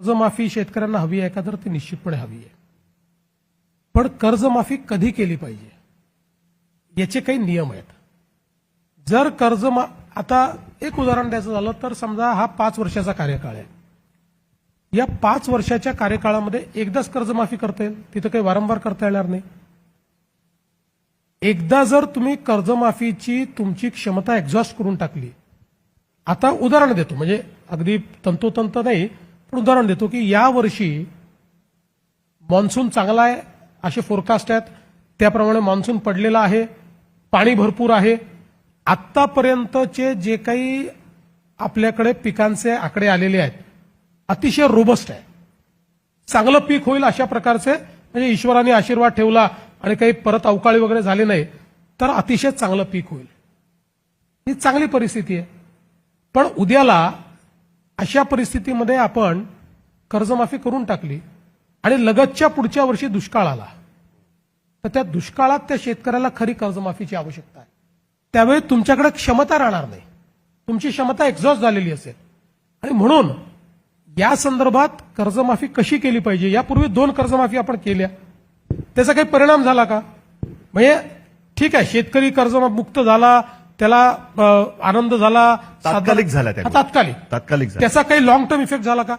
कर्जमाफी शेतकऱ्यांना हवी आहे का? तर ती निश्चितपणे हवी आहे. पण कर्जमाफी कधी केली पाहिजे? याचे काही नियम आहेत. जर कर्ज आता एक उदाहरण द्यायचं झालं तर समजा हा पाच वर्षाचा कार्यकाळ आहे. या पाच वर्षाच्या कार्यकाळामध्ये एकदाच कर्जमाफी करता येईल? तिथं काही वारंवार करता येणार नाही. एकदा जर तुम्ही कर्जमाफीची तुमची क्षमता एक्झॉस्ट करून टाकली. आता उदाहरण देतो. म्हणजे अगदी तंतोतंत नाही उदाहरण देतो की या वर्षी मान्सून चांगला आहे असे फोरकास्ट आहेत. त्याप्रमाणे मान्सून पडलेला आहे पाणी भरपूर आहे. आत्तापर्यंतचे जे काही आपल्याकडे पिकांचे आकडे आलेले आहेत अतिशय रोबस्ट आहे. चांगलं पीक होईल अशा प्रकारचे म्हणजे ईश्वराने आशीर्वाद ठेवला आणि काही परत अवकाळी वगैरे झाले नाही तर अतिशय चांगलं पीक होईल. ही चांगली परिस्थिती आहे. पण उद्याला अशा परिस्थितीमध्ये आपण कर्जमाफी करून टाकली आणि लगतच्या पुढच्या वर्षी दुष्काळ आला. तर त्या दुष्काळात त्या शेतकऱ्याला खरी कर्जमाफीची आवश्यकता आहे. त्यावेळी तुमच्याकडे क्षमता राहणार नाही. तुमची क्षमता एक्झॉस्ट झालेली असेल. आणि म्हणून या संदर्भात कर्जमाफी कशी केली पाहिजे? यापूर्वी दोन कर्जमाफी आपण केल्या. त्याचा काही परिणाम झाला का? म्हणजे ठीक आहे शेतकरी कर्जमुक्त झाला त्याला आनंद झाला तात्कालिक झाला. तात्कालिक. तात्कालिक त्याचा काही लॉंग टर्म इफेक्ट झाला का?